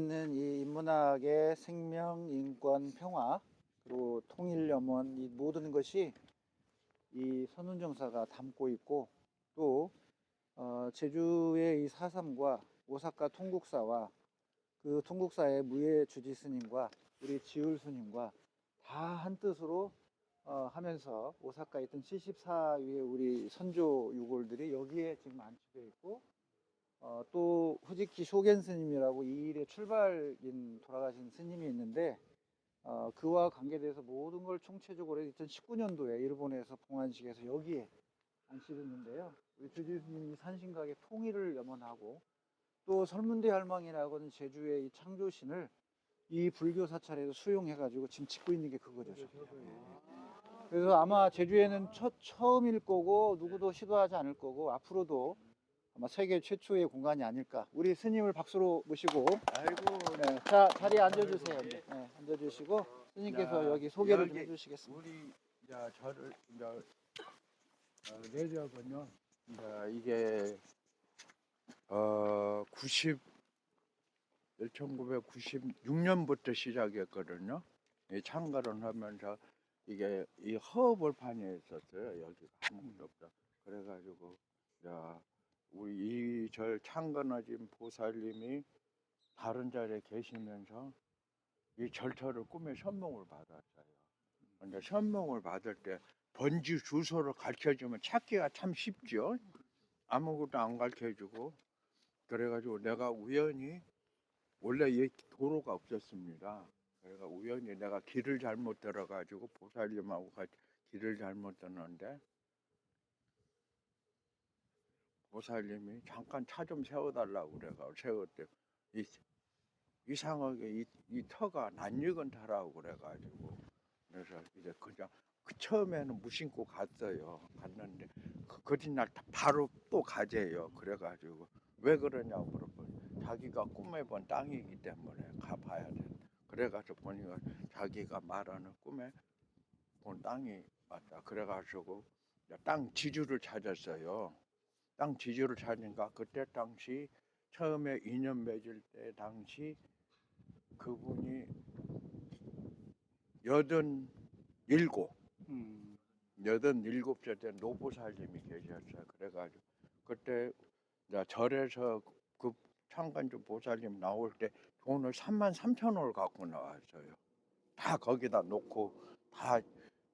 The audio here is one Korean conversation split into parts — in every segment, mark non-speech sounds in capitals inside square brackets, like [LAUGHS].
있는 이 인문학의 생명, 인권, 평화 그리고 통일 염원 이 모든 것이 이 선운정사가 담고 있고 또 어, 제주의 이 사삼과 오사카 통국사와 그 통국사의 무예 주지 스님과 우리 지울 스님과 다 한 뜻으로 어, 하면서 오사카에 있던 74위의 우리 선조 유골들이 여기에 지금 안치되어 있고 어, 또 후지키 쇼겐 스님이라고 이 일의 출발인 돌아가신 스님이 있는데 어, 그와 관계돼서 모든 걸 총체적으로 2019년도에 일본에서 봉안식에서 여기에 안치됐는데요. 우리 주지 스님이 산신각의 통일을 염원하고 또 설문대 할망이라고는 제주의 이 창조신을 이 불교 사찰에서 수용해가지고 지금 짓고 있는 게 그거죠. 그래서 아마 제주에는 첫, 처음일 거고 누구도 시도하지 않을 거고 앞으로도 아마 세계 최초의 공간이 아닐까. 우리 스님을 박수로 모시고 아이고 네, 자 자리에 앉아주세요. 네, 네, 앉아주시고 스님께서 야, 여기 소개를 좀 여기 해주시겠습니다. 우리 이제 저를 이제 어, 내적은요 이제 이게 어 90, 1996년부터 시작했거든요. 이 참가를 하면서 이게 이 허벌판에 있었어요. 여기가 아무것도 없다. 그래가지고 야 우리 이 절 창건하신 보살님이 다른 자리에 계시면서 이 절터를 꿈에 선몽을 받았어요. 근데 선몽을 받을 때 번지 주소를 가르쳐주면 찾기가 참 쉽죠. 아무것도 안 가르쳐주고 그래가지고 내가 우연히 원래 이 도로가 없었습니다. 그래가 우연히 내가 길을 잘못 들어가지고 보살님하고 같이 길을 잘못 들었는데 보살님이 잠깐 차 좀 세워달라고 그래가 세웠대. 이 이상하게 이, 이 터가 낯익은 터라고 그래가지고 그래서 이제 그냥 그 처음에는 무심코 갔어요. 갔는데 그 거짓날 바로 또 가재요. 그래가지고 왜 그러냐고 물어보니 자기가 꿈에 본 땅이기 때문에 가봐야 돼. 그래가지고 보니까 자기가 말하는 꿈에 본 땅이 맞다. 그래가지고 땅 지주를 찾았어요. 땅 지주를 찾으니까 그때 당시 처음에 인연 맺을 때 당시 그분이 여든 일곱 음, 여든 일곱 살때 노보살님이 계셨어요. 그래가지고 그때 절에서 그 창간주 보살님 나올 때 돈을 3만 3천 원을 갖고 나왔어요. 다 거기다 놓고 다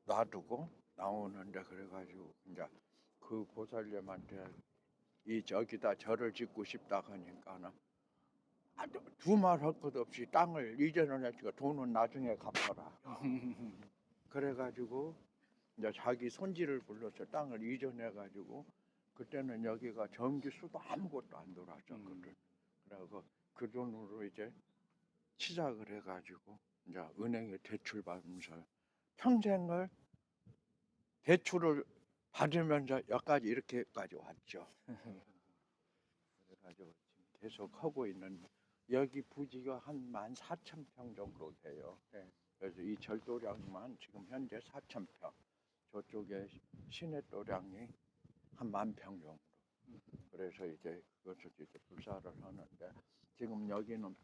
놔두고 나오는데 그래가지고 이제 그 보살님한테 이 저기다 절을 짓고 싶다 하니까는 두말 할 것 없이 땅을 이전을 했으니까 돈은 나중에 갚아라. [LAUGHS] 그래가지고 이제 자기 손지를 불러서 땅을 이전해가지고 그때는 여기가 전기수도 아무것도 안 돌아왔었거든. 그래서 그 돈으로 이제 시작을 해가지고 이제 은행에 대출 받으면서 평생을 대출을 받으면서 여기까지 이렇게까지 왔죠. 그래가지고 지금 계속 하고 있는 여기 부지가 한만 사천 평 정도 돼요. 네. 그래서 이 절도량만 지금 현재 사천 평. 저쪽에 시내 도량이 한 만 평 정도. 그래서 이제 그것을 이제 불사를 하는데 지금 여기는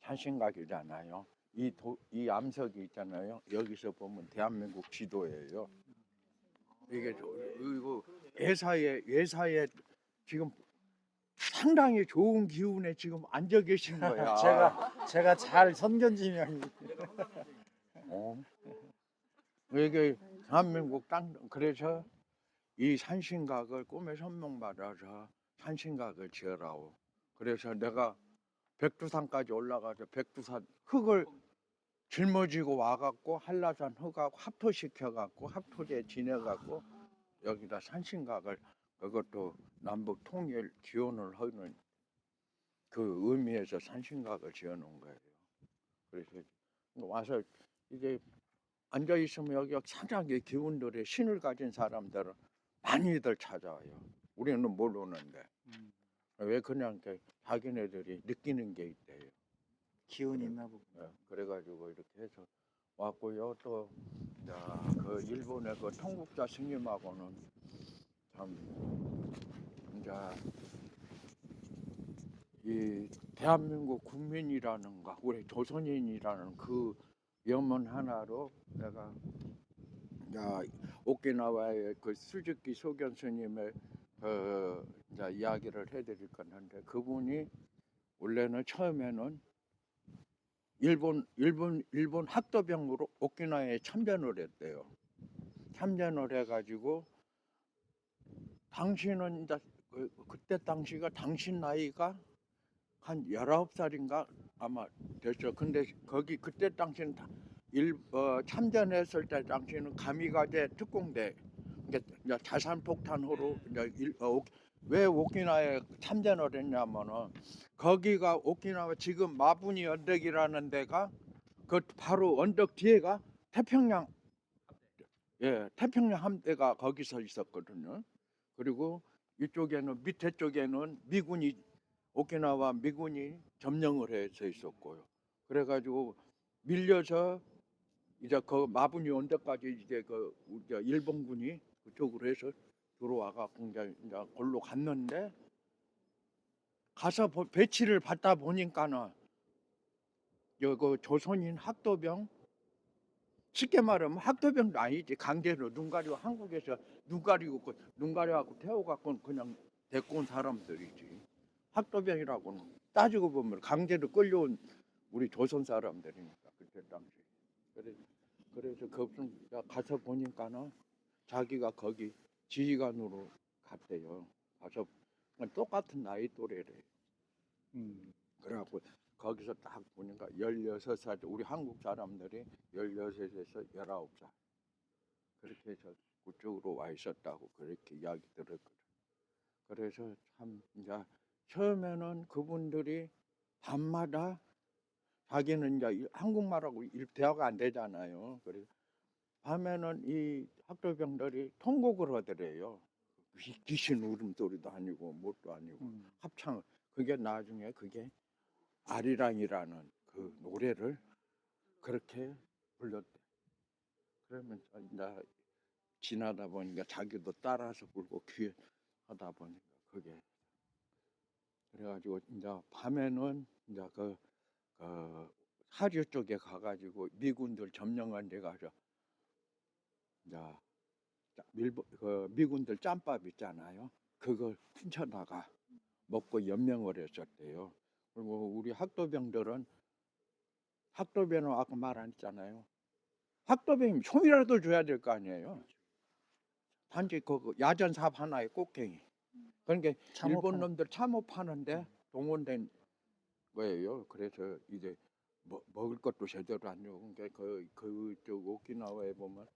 산신각이잖아요. 이 도, 이 암석이 있잖아요. 여기서 보면 대한민국 지도예요. 이게 저, 이거 예사에 예사에 지금 상당히 좋은 기운에 지금 앉아 계신 거야. [LAUGHS] 제가 제가 잘 선견지명이 어. 이게 대한민국 땅 그래서 이 산신각을 꿈에 선명받아서 산신각을 지으라고 그래서 내가 백두산까지 올라가서 백두산 흙을 짊어지고 와갖고 한라산 흙하고 합토시켜갖고 합토제 지내갖고 여기다 산신각을 그것도 남북 통일 기원을 하는 그 의미에서 산신각을 지어놓은 거예요. 그래서 와서 이제 앉아 있으면 여기가 상당히 기운들이 신을 가진 사람들은 많이들 찾아와요. 우리는 모르는데 음, 왜 그냥 자기네들이 느끼는 게 있대요. 기운이 있나 보고. 예, 그래가지고 이렇게 해서 왔고요. 또그 일본의 그 통국자 스님하고는 참 이제 이 대한민국 국민이라는가 우리 조선인이라는 그 염원 하나로 내가 야, 오키나와의 그 수즈키 소견 스님의 그 이제 이야기를 해드릴 건데 그분이 원래는 처음에는 일본 일본 일본 학도병으로 오키나와에 참전을 했대요. 참전을 해가지고 당신은 이제 그, 그때 당시가 당신 나이가 한 열아홉 살인가 아마 됐죠. 근데 거기 그때 다- 일 어, 참전했을 때 당시는 가미가제 특공대 그러니까 이제 자산 폭탄으로 이제 일, 어, 오- 왜 오키나와에 참전을 했냐면은 거기가 오키나와 지금 마부니 언덕이라는 데가 그 바로 언덕 뒤에가 태평양 예 태평양 함대가 거기서 있었거든요. 그리고 이쪽에는 밑에 쪽에는 미군이 오키나와 미군이 점령을 해서 있었고요. 그래가지고 밀려서 이제 그 마부니 언덕까지 이제 그 일본군이 그쪽으로 해서 들어와갖고 이제 이제 골로 갔는데 가서 보- 배치를 받다 보니까는 여그 조선인 학도병 쉽게 말하면 학도병도 아니지. 강제로 눈 가리고 한국에서 눈 가리고 그- 눈 가려갖고 태워갖고 그냥 데리고 온 사람들이지. 학도병이라고는 따지고 보면 강제로 끌려온 우리 조선 사람들이니까 그때 당시. 그래서 그래서 거기 가서 보니까는 자기가 거기 지휘관으로 갔대요. 가서 똑같은 나이 또래래. 음. 그래갖고 거기서 딱 보니까 16살 우리 한국 사람들이 16에서 19살. 그렇게 해서 그쪽으로 와 있었다고 그렇게 이야기 들었거든. 그래서 참 이제 처음에는 그분들이 밤마다 자기는 이제 이- 한국말하고 일- 대화가 안 되잖아요. 그래서 밤에는 이 학도병들이 통곡을 하더래요 귀- 귀신 울음소리도 아니고 뭣도 아니고 음. 합창 그게 나중에 그게 아리랑이라는 그 노래를 그렇게 불렀대. 그러면 이제 지나다 보니까 자기도 따라서 불고 귀에 하다 보니까 그게 그래가지고 이제 밤에는 이제 그, 그 하류 쪽에 가가지고 미군들 점령한 데 가서 이제 짜- 밀보, 그 미군들 짬밥 있잖아요. 그걸 훔쳐다가 먹고 연명을 했었대요. 그리고 우리 학도병들은 학도병은 아까 말 안 했잖아요. 학도병이면 총이라도 줘야 될 거 아니에요. 단지 그 야전 사업 하나의 꽃갱이. 그러니까 일본 참호판. 놈들 참호파는데 동원된 거예요. 그래서 이제 뭐, 먹을 것도 제대로 안 주고 그러니까 그 그쪽 오키나와에 보면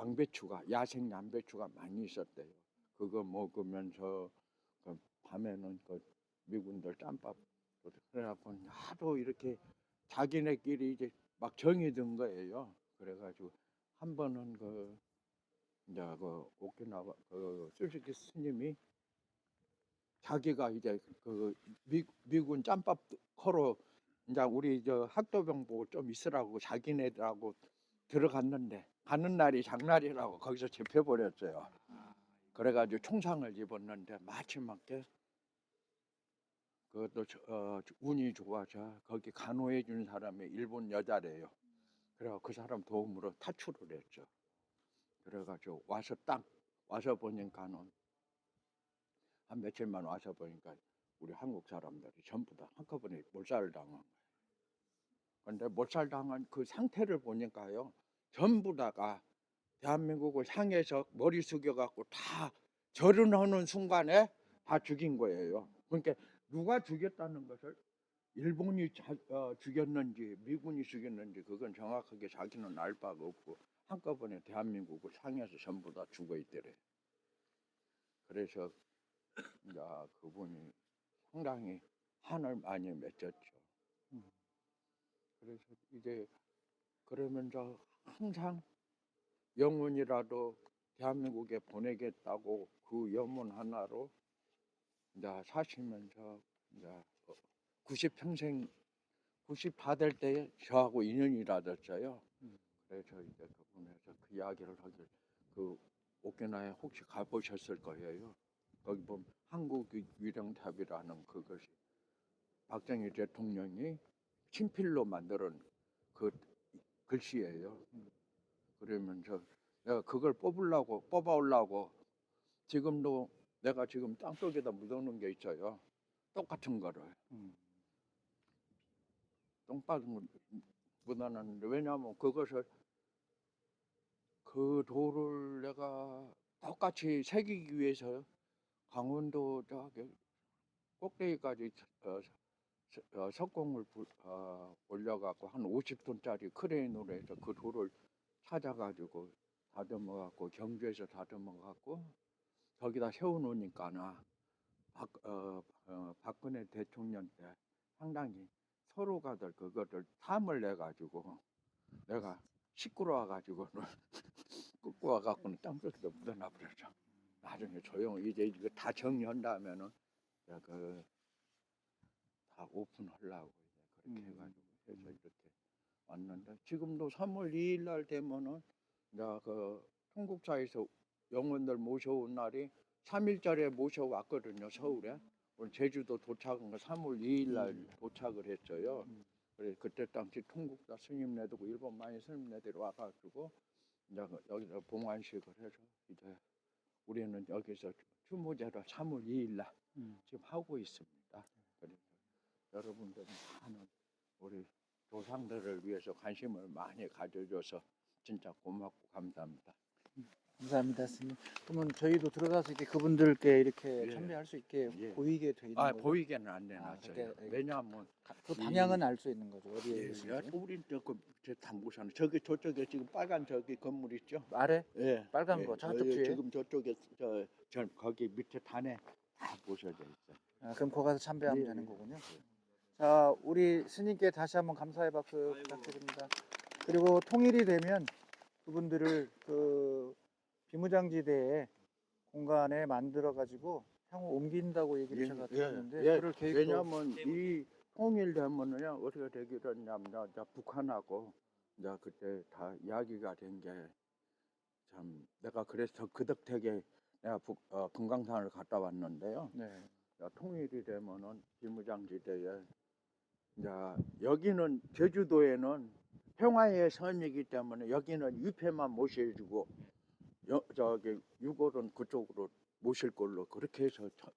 양배추가 야생 양배추가 많이 있었대요. 그거 먹으면서 그 밤에는 그 미군들 짬밥 그래갖고 하도 이렇게 자기네끼리 이제 막 정이 든 거예요. 그래가지고 한 번은 그 이제 그 오키나와 그 수즈키 스님이 자기가 이제 그 미, 미군 짬밥 커로 이제 우리 저 학도병 보고 좀 있으라고 자기네들하고 들어갔는데 가는 날이 장날이라고 거기서 잡혀버렸어요. 그래가지고 총상을 입었는데 마지막에 그것도 저- 어, 운이 좋아서 거기 간호해 준 사람이 일본 여자래요. 그래가 그 사람 도움으로 탈출을 했죠. 그래가지고 와서 딱 와서 보니까는 한 며칠만 와서 보니까 우리 한국 사람들이 전부 다 한꺼번에 몰살을 당한 거예요. 근데 몰살 당한 그 상태를 보니까요, 전부 다가 대한민국을 향해서 머리 숙여 갖고 다 절을 하는 순간에 다 죽인 거예요. 그러니까 누가 죽였다는 것을 일본이 자, 어, 죽였는지 미군이 죽였는지 그건 정확하게 자기는 알 바가 없고 한꺼번에 대한민국을 향해서 전부 다 죽어 있더래. 그래서 이제 그분이 상당히 한을 많이 맺었죠. 음. 그래서 이제 그러면서 항상 영혼이라도 대한민국에 보내겠다고 그 염원 하나로 이제 사시면서 이제 90평생 90 다 될때 저하고 인연이 닿았어요. 음. 그래서 이제 그분에서 그 이야기를 하길 그 오키나에 혹시 가보셨을 거예요. 거기 보면 한국 위령탑이라는 그것이 박정희 대통령이 친필로 만든 그 글씨예요. 그러면서 내가 그걸 뽑으려고 뽑아오려고 지금도 내가 지금 땅속에다 묻어놓은 게 있어요. 똑같은 거를 거 묻어놨는데 왜냐하면 그것을 그 돌을 내가 똑같이 새기기 위해서 강원도 저기 꼭대기까지 어, 석공을 부- 어, 올려갖고 한 50톤짜리 크레인으로 해서 그 돌을 찾아가지고 다듬어갖고 경주에서 다듬어갖고 저기다 세워놓으니까나 박, 어, 어, 박근혜 대통령 때 상당히 서로가들 그거를 탐을 내가지고 내가 시끄러워가지고는 끄고 [LAUGHS] 와갖고는 땅속에다 묻어놔버렸죠. 나중에 조용히 이제 이거 다 정리한 다음에는 내가 그 다 오픈하려고 이제 그렇게 음. 해가지고 해서 이렇게 왔는데 지금도 3월 2일 날 되면은 내가 그 통국사에서 영혼들 모셔온 날이 3일짜리 모셔왔거든요 서울에 오늘 제주도 도착한 거 3월 2일 날 음. 도착을 했어요. 음. 그래 그때 당시 통국사 스님네들고 일본 많이 스님네들이 와가지고 이제 그 여기서 봉안식을 해서 이제 우리는 여기서 추모제를 3월 2일 날 음. 지금 하고 있습니다. 여러분들 많은 우리 조상들을 위해서 관심을 많이 가져줘서 진짜 고맙고 감사합니다. 감사합니다, 스님. 그러면 저희도 들어가서 이렇게 그분들께 이렇게 예. 참배할 수 있게 예. 보이게 돼 있는 아 거죠? 보이게는 안 내놨어요. 그러니까 이게 왜냐하면 가- 그 방향은 알 수 있는 거죠. 어디에 예, 계신지. 우린 저그 담보산 저기 저쪽에 지금 빨간 저기 건물 있죠? 아래 예. 빨간 예, 거 저쪽 저기 뒤에. 지금 저쪽에 저, 저 거기 밑에 단에 다 보셔져 있어요. 아, 그럼 거기 가서 참배하면 예, 되는 예. 거군요. 자, 우리 스님께 다시 한번 감사의 박수 부탁드립니다. 그리고 통일이 되면 그분들을 그 비무장지대에 공간에 만들어 가지고 향후 옮긴다고 얘기를 예, 제가 예, 들었는데 예. 그럴 계획도 왜냐하면 이 통일되면은요 어떻게 되기로 했냐면 이제 북한하고 이제 그때 다 이야기가 된 게 참 내가 그래서 그 덕택에 내가 북, 어, 금강산을 갔다 왔는데요. 네. 야, 통일이 되면은 비무장지대에 이제 여기는 제주도에는 평화의 섬이기 때문에 여기는 유패만 모셔주고 여, 저기 유골은 그쪽으로 모실 걸로 그렇게 해서 처-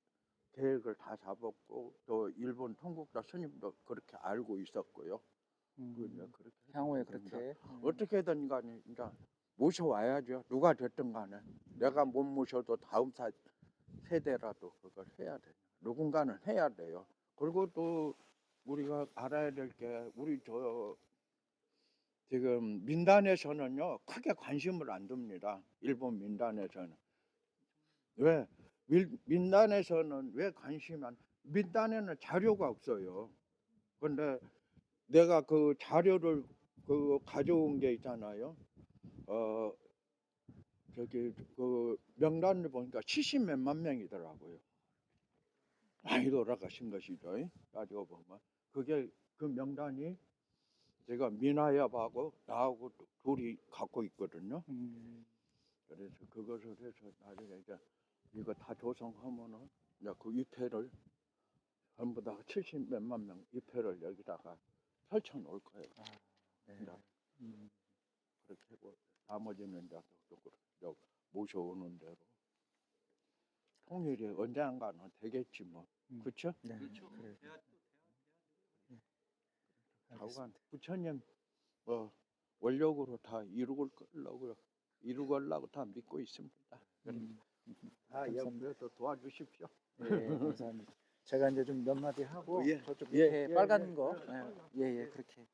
계획을 다 잡았고 또 일본 통국사 스님도 그렇게 알고 있었고요. 음, 그 그렇게 향후에. 그렇게 음. 어떻게든 간에 이제 모셔와야죠. 누가 됐든 간에 내가 못 모셔도 다음 사, 세대라도 그걸 해야 돼요. 누군가는 해야 돼요. 그리고 또 우리가 알아야 될 게 우리 저 지금 민단에서는요 크게 관심을 안 둡니다. 일본 민단에서는 왜 민, 민단에서는 왜 관심 안? 민단에는 자료가 없어요. 근데 내가 그 자료를 그 가져온 게 있잖아요. 어 저기 그 명단을 보니까 70 몇만 명이더라고요. 많이 돌아가신 것이죠. 이? 따지고 보면 그게 그 명단이 제가 미나엽하고 나하고 둘이 갖고 있거든요. 음, 그래서 그것을 해서 나중에 이제 이거 다 조성하면은 이제 그 위패를 전부 다 70 몇만 명 위패를 여기다가 펼쳐 놓을 거예요. 네. 네. 음, 그렇게 하고 나머지는 이제 또 그- 저 모셔오는 대로 통일이 언젠가는 되겠지 뭐 음. 그렇죠? 네. 그렇죠. 그래. 알겠습니다. 부처님 뭐 원력으로 다 이루고 걸라고요 이루걸라고 다 믿고 있습니다. 음, 다 감사합니다. 옆에서 도와주십시오. 예, 감사합니다. 제가 이제 좀 몇 마디 하고 예, 저쪽 예, 밑에 예, 빨간 예, 거, 예, 예, 예, 예, 그렇게